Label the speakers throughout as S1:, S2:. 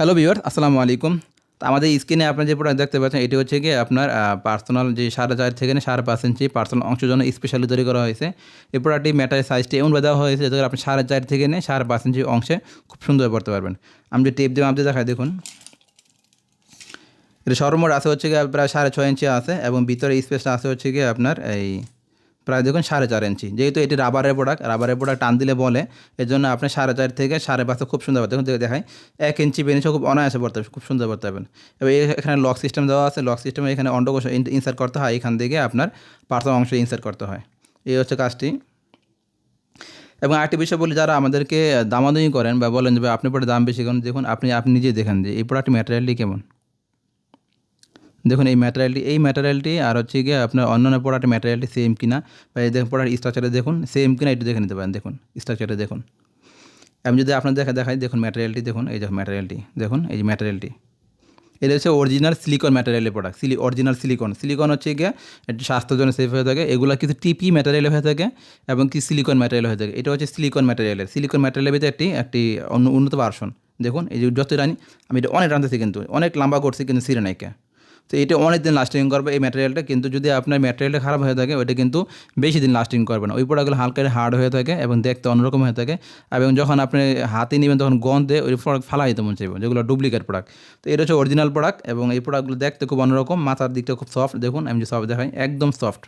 S1: Hello viewer আসসালামু আলাইকুম তো আমাদের স্ক্রিনে আপনার যে প্রোডাক্ট দেখতে পাচ্ছেন, এটি হচ্ছে কি আপনার পার্সোনাল যে সাড়ে চার থেকে সাড়ে পাঁচ ইঞ্চি পার্সোনাল অংশের জন্য স্পেশালি তৈরি করা হয়েছে। এই প্রোডাক্টটি ম্যাটারের সাইজটি এমনভাবে দেওয়া হয়েছে যাতে আপনি সাড়ে চার থেকে নিয়ে সাড়ে পাঁচ ইঞ্চি অংশে খুব সুন্দর পড়তে পারবেন। আমি যে টেপ দিয়ে আপনি দেখাই, দেখুন। এটা সর্বমোট আছে হচ্ছে গিয়ে প্রায় সাড়ে ছয় ইঞ্চি আছে এবং ভিতরে স্পেসটা আছে হচ্ছে গিয়ে আপনার এই প্রায় দেখুন সাড়ে চার ইঞ্চি। যেহেতু এটি রাবারের প্রোডাক্ট রাবারের প্রোডাক্ট টান দিলে বলে এর জন্য আপনি সাড়ে চার থেকে সাড়ে পাঁচে খুব সুন্দর দেখুন দেখে দেখায় এক ইঞ্চি বেনিসে খুব অনায়াসে পড়তে হবে, খুব সুন্দর পড়তে পারবেন। এবার এখানে লক সিস্টেম দেওয়া আছে লক সিস্টেমে এখানে অন্ডকোষ ইনসার্ট করতে হয়, এখান থেকে আপনার পার্সোনাল অংশ ইনসার্ট করতে হয়। এই হচ্ছে কাজটি। এবং আরেকটি বিষয় বলি, যারা আমাদেরকে দামাদামি করেন বা বলেন যে আপনি পরে দাম বেশি কারণ দেখুন, আপনি আপনি নিজে দেখেন যে, এই প্রোডাক্ট ম্যাটেরিয়ালটি কেমন। দেখুন, এই ম্যাটেরিয়ালটি এই ম্যাটেরিয়ালটি আর হচ্ছে গিয়ে আপনার অন্যান্য প্রোডাক্টের ম্যাটেরিয়ালটি সেম কিনা বা এই দেখুন প্রোডাক্ট স্ট্রাকচারে দেখুন সেম কিনা একটু দেখে নিতে পারেন, দেখুন স্ট্রাকচারে দেখুন। আমি যদি আপনার দেখা, দেখাই, দেখুন ম্যাটেরিয়ালটি দেখুন, এই দেখুন ম্যাটেরিয়ালটি দেখুন, এই যে ম্যাটেরিয়ালটি এটা হচ্ছে অরিজিনাল সিলিকন ম্যাটেরিয়ালের প্রোডাক্ট সিলি অরিজিনাল সিলিকন সিলিকন হচ্ছে গিয়ে একটু স্বাস্থ্যের জন্য সেফ হয়ে থাকে, এগুলো কিছু টিপি ম্যাটেরিয়াল হয়ে থাকে এবং কি সিলিকন ম্যাটেরিয়াল হয়ে থাকে। এটা হচ্ছে সিলিকন ম্যাটেরিয়ালের সিলিকন ম্যাটেরিয়ালের ভিতরে একটি একটি অন্য উন্নত ভার্সন দেখুন, এই যে যত রানি, আমি এটা অনেক টানতেছি কিন্তু, অনেক লম্বা করছি কিন্তু সিরে নাইকে তো এটা অনেক দিন লাস্টিং করবে এই ম্যাটেরিয়ালটা কিন্তু যদি আপনার ম্যাটেরিয়ালটা খারাপ হয়ে থাকে, ওইটা কিন্তু বেশি দিন লাস্টিং করবে না। ওই প্রোডাক্টগুলো হালকা হার্ড হয়ে থাকে এবং দেখতে অন্যরকম হয়ে থাকে। এবং যখন আপনি হাতে নেবেন, তখন গন্ধে ওই প্রোডাক্ট ফালা দিতে মন চাইবে, যেগুলো ডুপ্লিকেট প্রোডাক্ট তো এটা হচ্ছে অরিজিনাল প্রোডাক্ট এবং এই প্রোডাক্টগুলো দেখতে খুব অন্যরকম, মাথার দিকটা খুব সফট দেখুন, আমি যে সফট দেখাই, একদম সফট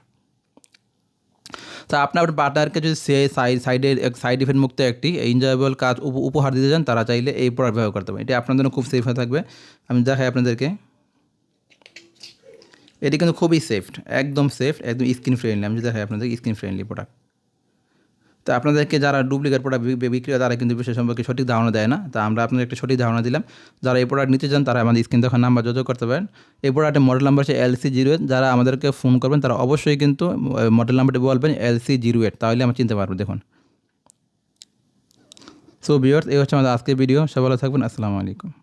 S1: তা আপনার পার্টনারকে যদি সে সাইড সাইডের সাইড ইফেক্ট মুক্ত একটি এনজয়েবল কাজ উপ- উপহার দিতে চান, তারা চাইলে এই প্রোডাক্ট ব্যবহার করতে পারেন। এটি আপনার জন্য খুব সেফ হয়ে থাকবে। আমি দেখাই আপনাদেরকে। এটি কিন্তু খুবই সেফ একদম সেফ একদম স্কিন ফ্রেন্ডলি আমি দেখাই আপনাদের স্কিন ফ্রেন্ডলি প্রোডাক্ট তো আপনাদেরকে যারা ডুপ্লিকেট প্রোডাক্ট বিক্রি হয় তারা কিন্তু বিষয় সম্পর্কে সঠিক ধারণা দেয় না। তা আমরা আপনাদের একটা সঠিক ধারণা দিলাম। যারা এই প্রোডাক্ট নিতে চান, তারা আমাদের স্ক্রিন দেখার নাম্বার যোগাযোগ করতে পারেন। এই প্রোডাক্টের মডেল নাম্বার হচ্ছে এলসি জিরো এইট যারা আমাদেরকে ফোন করবেন, তারা অবশ্যই কিন্তু মডেল নাম্বারটি বলবেন এলসি জিরো এইট তাহলে আমরা চিনতে পারব, দেখুন। সো বিয়ার্স এই হচ্ছে আমাদের আজকের ভিডিও সবাই ভালো থাকবেন। আসসালামু আলাইকুম।